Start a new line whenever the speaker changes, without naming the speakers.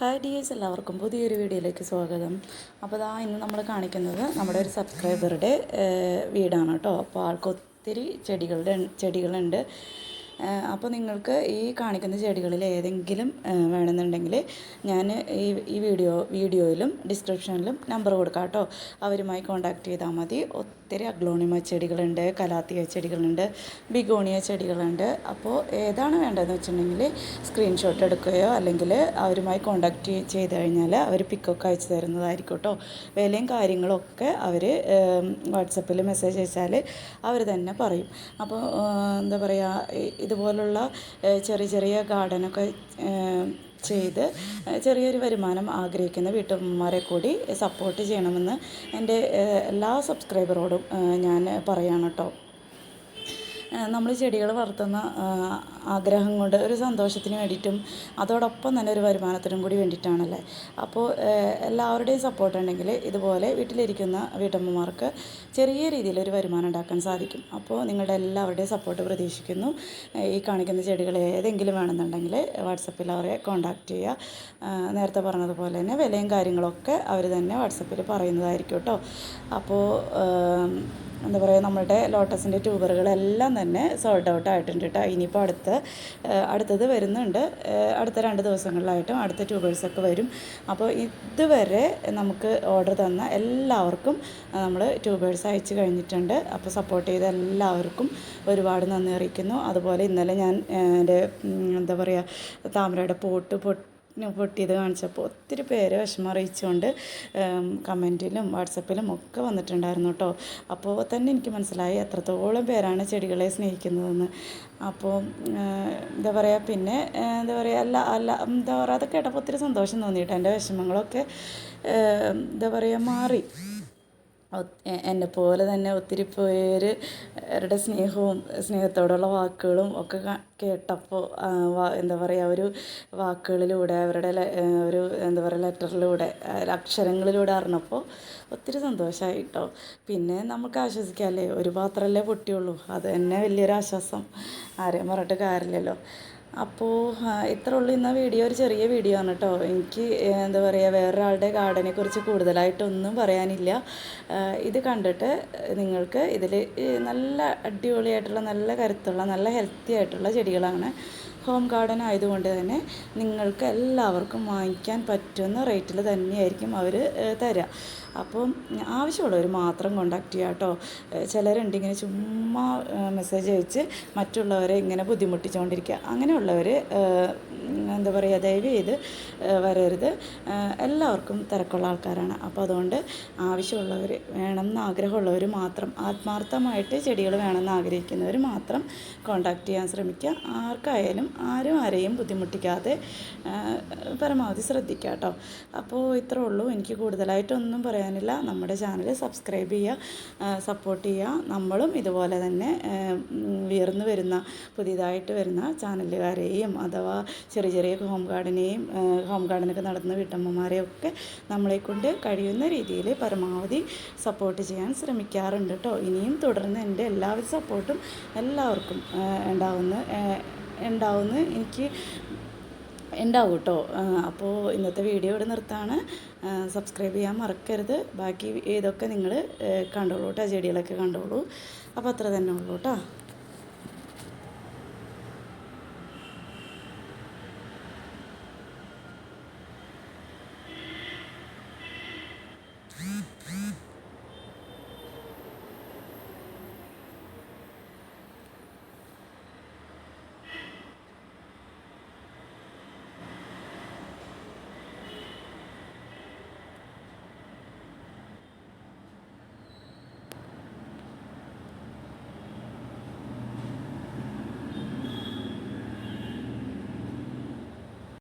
Hi dears എല്ലാവർക്കും പുതിയൊരു വീഡിയോയിലേക്ക് സ്വാഗതം. അപ്പോൾ ഇതാ ഇന്ന് നമ്മൾ കാണിക്കുന്നത് നമ്മുടെ ഒരു സബ്സ്ക്രൈബറുടെ വീടാണ് കേട്ടോ. അപ്പോൾ ആൾക്ക് ഒത്തിരി ചെടികളുടെ ചെടികളുണ്ട്. അപ്പോൾ നിങ്ങൾക്ക് ഈ കാണിക്കുന്ന ചെടികളിൽ ഏതെങ്കിലും വേണമെന്നുണ്ടെങ്കിൽ ഞാൻ ഈ ഈ വീഡിയോ വീഡിയോയിലും ഡിസ്ക്രിപ്ഷനിലും നമ്പർ കൊടുക്കാം കേട്ടോ. അവരുമായി കോൺടാക്ട് ചെയ്താൽ മതി. ഒത്തിരി അഗ്ലോണിമ ചെടികളുണ്ട് കലാത്തിയ ചെടികളുണ്ട് ബിഗോണിയ ചെടികളുണ്ട്. അപ്പോൾ ഏതാണ് വേണ്ടതെന്ന് വെച്ചിട്ടുണ്ടെങ്കിൽ സ്ക്രീൻഷോട്ട് എടുക്കുകയോ അല്ലെങ്കിൽ അവരുമായി കോൺടാക്റ്റ് ചെയ്ത് കഴിഞ്ഞാൽ അവർ പിക്കൊക്കെ അയച്ചു തരുന്നതായിരിക്കും കേട്ടോ. വിലയും കാര്യങ്ങളൊക്കെ അവർ വാട്സപ്പിൽ മെസ്സേജ് അയച്ചാൽ അവർ തന്നെ പറയും. അപ്പോൾ എന്താ പറയുക ഇതുപോലുള്ള ചെറിയ ചെറിയ ഗാർഡനൊക്കെ ചെയ്ത് ചെറിയൊരു വരുമാനം ആഗ്രഹിക്കുന്ന വീട്ടമ്മമാരെ കൂടി സപ്പോർട്ട് ചെയ്യണമെന്ന് എന്റെ എല്ലാ സബ്സ്ക്രൈബറോടും ഞാൻ പറയാണ് കേട്ടോ. നമ്മൾ ചെടികൾ വളർത്തുന്ന ആഗ്രഹം കൊണ്ട് ഒരു സന്തോഷത്തിന് വേണ്ടിയിട്ടും അതോടൊപ്പം തന്നെ ഒരു വരുമാനത്തിനും കൂടി വേണ്ടിയിട്ടാണല്ലേ? അപ്പോൾ എല്ലാവരുടെയും സപ്പോർട്ട് ഉണ്ടെങ്കിൽ ഇതുപോലെ വീട്ടിലിരിക്കുന്ന വീട്ടമ്മമാർക്ക് ചെറിയ രീതിയിൽ ഒരു വരുമാനം ഉണ്ടാക്കാൻ സാധിക്കും. അപ്പോൾ നിങ്ങളുടെ എല്ലാവരുടെയും സപ്പോർട്ട് പ്രതീക്ഷിക്കുന്നു. ഈ കാണിക്കുന്ന ചെടികൾ ഏതെങ്കിലും വേണമെന്നുണ്ടെങ്കിൽ വാട്സപ്പിൽ അവരെ കോൺടാക്റ്റ് ചെയ്യുക. നേരത്തെ പറഞ്ഞതുപോലെ തന്നെ വിലയും കാര്യങ്ങളൊക്കെ അവർ തന്നെ വാട്സപ്പിൽ പറയുന്നതായിരിക്കും കേട്ടോ. അപ്പോൾ എന്താ പറയുക നമ്മളുടെ ലോട്ടസിന്റെ ട്യൂബറുകളെല്ലാം തന്നെ സോൾഡ് ഔട്ട് ആയിട്ടുണ്ട് കേട്ടോ ഇനിയിപ്പോൾ അടുത്ത അടുത്തത് വരുന്നുണ്ട്. അടുത്ത രണ്ട് ദിവസങ്ങളിലായിട്ടും അടുത്ത ട്യൂബേഴ്സൊക്കെ വരും. അപ്പോൾ ഇതുവരെ നമുക്ക് ഓർഡർ തന്ന എല്ലാവർക്കും നമ്മൾ ട്യൂബേഴ്സ് അയച്ചു കഴിഞ്ഞിട്ടുണ്ട്. അപ്പോൾ സപ്പോർട്ട് ചെയ്ത എല്ലാവർക്കും ഒരുപാട് നന്ദി അറിയിക്കുന്നു. അതുപോലെ ഇന്നലെ ഞാൻ എന്റെ എന്താ പറയുക താമരയുടെ പോട്ട് പൊട്ട് പൊട്ടിയത് കാണിച്ചപ്പോൾ ഒത്തിരി പേര് വിഷമം അറിയിച്ചുകൊണ്ട് കമന്റിലും വാട്സപ്പിലും ഒക്കെ വന്നിട്ടുണ്ടായിരുന്നു കേട്ടോ. അപ്പോൾ തന്നെ എനിക്ക് മനസ്സിലായി എത്രത്തോളം പേരാണ് ചെടികളെ സ്നേഹിക്കുന്നതെന്ന്. അപ്പോൾ എന്താ പറയുക പിന്നെ എന്താ പറയുക അല്ല അല്ല എന്താ പറയുക അതൊക്കെ കേട്ടപ്പോൾ ഒത്തിരി സന്തോഷം തോന്നിയിട്ട് എന്റെ വിഷമങ്ങളൊക്കെ എന്താ പറയുക മാറി. എന്നെ പോലെ തന്നെ ഒത്തിരി പേര് അവരുടെ സ്നേഹവും സ്നേഹത്തോടുള്ള വാക്കുകളും ഒക്കെ കേട്ടപ്പോൾ എന്താ പറയുക ഒരു വാക്കുകളിലൂടെ അവരുടെ ഒരു എന്താ പറയുക ലെറ്ററിലൂടെ അക്ഷരങ്ങളിലൂടെ അറിഞ്ഞപ്പോൾ ഒത്തിരി സന്തോഷമായി കേട്ടോ പിന്നെ നമുക്ക് ആശ്വസിക്കാമല്ലേ ഒരു പാത്രമല്ലേ പൊട്ടിയുള്ളൂ. അത് തന്നെ വലിയൊരു ആശ്വാസം ആരെയും പറഞ്ഞിട്ട് കാര്യമില്ലല്ലോ. അപ്പോൾ ഇത്ര ഉള്ളു ഇന്ന വീഡിയോ. ഒരു ചെറിയ വീഡിയോ ആണ് കേട്ടോ എനിക്ക് എന്താ പറയുക വേറൊരാളുടെ ഗാർഡനെ കുറിച്ച് കൂടുതലായിട്ടൊന്നും പറയാനില്ല. ഇത് കണ്ടിട്ട് നിങ്ങൾക്ക് ഇതിൽ നല്ല അടിപൊളിയായിട്ടുള്ള നല്ല കരുത്തുള്ള നല്ല ഹെൽത്തി ആയിട്ടുള്ള ചെടികളാണ് ഹോം ഗാർഡൻ ആയതുകൊണ്ട് തന്നെ നിങ്ങൾക്ക് എല്ലാവർക്കും വാങ്ങിക്കാൻ പറ്റുന്ന റേറ്റിൽ തന്നെയായിരിക്കും അവർ തരിക അപ്പം ആവശ്യമുള്ളവർ മാത്രം കോണ്ടാക്ട് ചെയ്യുക കേട്ടോ. ചിലരുണ്ട് ഇങ്ങനെ ചുമ്മാ മെസ്സേജ് അയച്ച് മറ്റുള്ളവരെ ഇങ്ങനെ ബുദ്ധിമുട്ടിച്ചുകൊണ്ടിരിക്കുക. അങ്ങനെയുള്ളവർ എന്താ പറയുക ദയവ് ചെയ്ത് വരരുത്. എല്ലാവർക്കും തിരക്കുള്ള ആൾക്കാരാണ്. അപ്പോൾ അതുകൊണ്ട് ആവശ്യമുള്ളവർ വേണമെന്ന് ആഗ്രഹമുള്ളവർ മാത്രം ആത്മാർത്ഥമായിട്ട് ചെടികൾ വേണമെന്ന് ആഗ്രഹിക്കുന്നവർ മാത്രം കോണ്ടാക്ട് ചെയ്യാൻ ശ്രമിക്കുക. ആർക്കായാലും ആരും ആരെയും ബുദ്ധിമുട്ടിക്കാതെ പരമാവധി ശ്രദ്ധിക്കുക കേട്ടോ. അപ്പോൾ ഇത്രേ ഉള്ളൂ. എനിക്ക് കൂടുതലായിട്ടൊന്നും പറയാനില്ല. നമ്മുടെ ചാനൽ സബ്സ്ക്രൈബ് ചെയ്യുക സപ്പോർട്ട് ചെയ്യുക. നമ്മളും ഇതുപോലെ തന്നെ ഉയർന്നു വരുന്ന പുതിയതായിട്ട് വരുന്ന ചാനലുകാരെയും അഥവാ ചെറിയ ചെറിയ ഹോം ഗാർഡനെയും ഹോം ഗാർഡനൊക്കെ നടത്തുന്ന വീട്ടമ്മമാരെയും ഒക്കെ നമ്മളെ കൊണ്ട് കഴിയുന്ന രീതിയിൽ പരമാവധി സപ്പോർട്ട് ചെയ്യാൻ ശ്രമിക്കാറുണ്ട് കേട്ടോ. ഇനിയും തുടർന്ന് എന്റെ എല്ലാവിധ സപ്പോർട്ടും എല്ലാവർക്കും ഉണ്ടാവുന്ന ഉണ്ടാവുമെന്ന് എനിക്ക് ഉണ്ടാവും കേട്ടോ. അപ്പോൾ ഇന്നത്തെ വീഡിയോ ഇവിടെ നിർത്താണ്. സബ്സ്ക്രൈബ് ചെയ്യാൻ മറക്കരുത്. ബാക്കി ഇതൊക്കെ നിങ്ങൾ കണ്ടോളൂ കേട്ടോ. ചെടികളൊക്കെ കണ്ടോളൂ. അപ്പോൾ അത്ര തന്നെ ഉള്ളൂ കേട്ടോ.